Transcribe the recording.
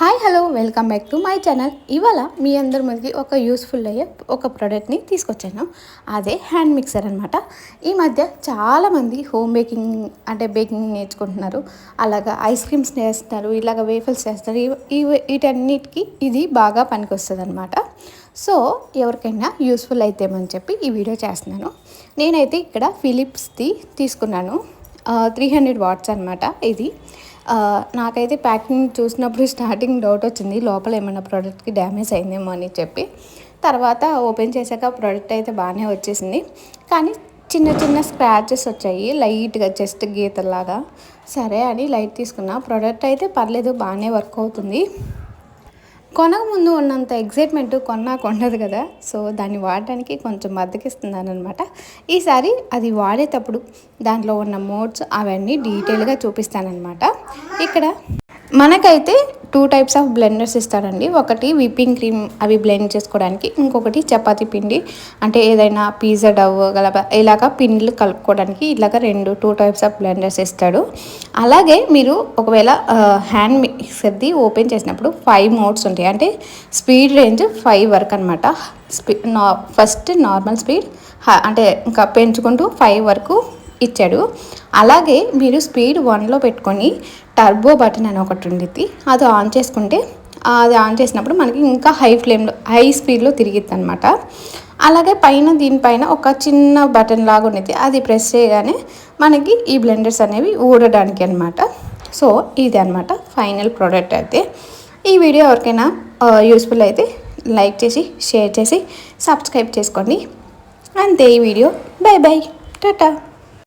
Hi hello welcome back to my channel. ఇవాళ మీ అందరి ముందుకి ఒక యూస్ఫుల్ అయ్యే ఒక ప్రోడక్ట్ని తీసుకొచ్చాను. అదే హ్యాండ్ మిక్సర్ అనమాట ఈ మధ్య చాలామంది హోమ్ బేకింగ్ అంటే బేకింగ్ నేర్చుకుంటున్నారు. అలాగ ఐస్ క్రీమ్స్ చేస్తారు ఇలాగ వేఫల్స్ చేస్తారు ఇవి- వీటన్నిటికీ ఇది బాగా పనికొస్తుంది అనమాట సో ఎవరికైనా యూస్ఫుల్ అయితేమని చెప్పి ఈ వీడియో చేస్తున్నాను. నేనైతే ఇక్కడ ఫిలిప్స్ది తీసుకున్నాను. త్రీ హండ్రెడ్ వాట్స్ అనమాట ఇది. నాకైతే ప్యాకింగ్ చూసినప్పుడు స్టార్టింగ్ డౌట్ వచ్చింది లోపల ఏమైనా ప్రోడక్ట్కి డ్యామేజ్ అయిందేమో అని చెప్పి. తర్వాత ఓపెన్ చేశాక ప్రోడక్ట్ అయితే బాగానే వచ్చేసింది. కానీ చిన్న చిన్న స్క్రాచెస్ వచ్చాయి లైట్గా జస్ట్ గీతలాగా. సరే అని లైట్ తీసుకున్నా ప్రోడక్ట్ అయితే పర్లేదు బాగానే వర్క్ అవుతుంది. కొనక ముందు ఉన్నంత ఎగ్జైట్మెంట్ కొన్నాక ఉండదు కదా. సో దాన్ని వాడడానికి కొంచెం బద్దకిస్తున్నాను అనమాట ఈసారి అది వాడేటప్పుడు దాంట్లో ఉన్న మోడ్స్ అవన్నీ డీటెయిల్గా చూపిస్తానమాట ఇక్కడ మనకైతే టూ టైప్స్ ఆఫ్ బ్లెండర్స్ ఇస్తారండి. ఒకటి విప్పింగ్ క్రీమ్ అవి బ్లెండ్ చేసుకోవడానికి ఇంకొకటి చపాతీ పిండి అంటే ఏదైనా పిజ్జా డవ్ గల ఇలాగ పిండిలు కలుపుకోవడానికి ఇలాగ రెండు టూ టైప్స్ ఆఫ్ బ్లెండర్స్ ఇస్తాడు. అలాగే మీరు ఒకవేళ హ్యాండ్ మిక్సర్ది ఓపెన్ చేసినప్పుడు ఫైవ్ మోడ్స్ ఉంటాయి. అంటే స్పీడ్ రేంజ్ ఫైవ్ వరకు అనమాట స్పీ నా ఫస్ట్ నార్మల్ స్పీడ్ అంటే ఇంకా పెంచుకుంటూ ఫైవ్ వరకు ఇచ్చాడు. అలాగే మీరు స్పీడ్ వన్లో పెట్టుకొని టర్బో బటన్ అని ఒకటి ఉండిద్ది. అది ఆన్ చేసుకుంటే అది ఆన్ చేసినప్పుడు మనకి ఇంకా హై ఫ్లేమ్లో హై స్పీడ్లో తిరిగిద్ది అనమాట అలాగే పైన దీనిపైన ఒక చిన్న బటన్ లాగా ఉండేది అది ప్రెస్ చేయగానే మనకి ఈ బ్లెండర్స్ అనేవి ఊడడానికి అనమాట సో ఇది అనమాట ఫైనల్ ప్రోడక్ట్ అయితే. ఈ వీడియో ఎవరికైనా యూస్ఫుల్ అయితే లైక్ చేసి షేర్ చేసి సబ్స్క్రైబ్ చేసుకోండి. అంతే ఈ వీడియో. By by Tata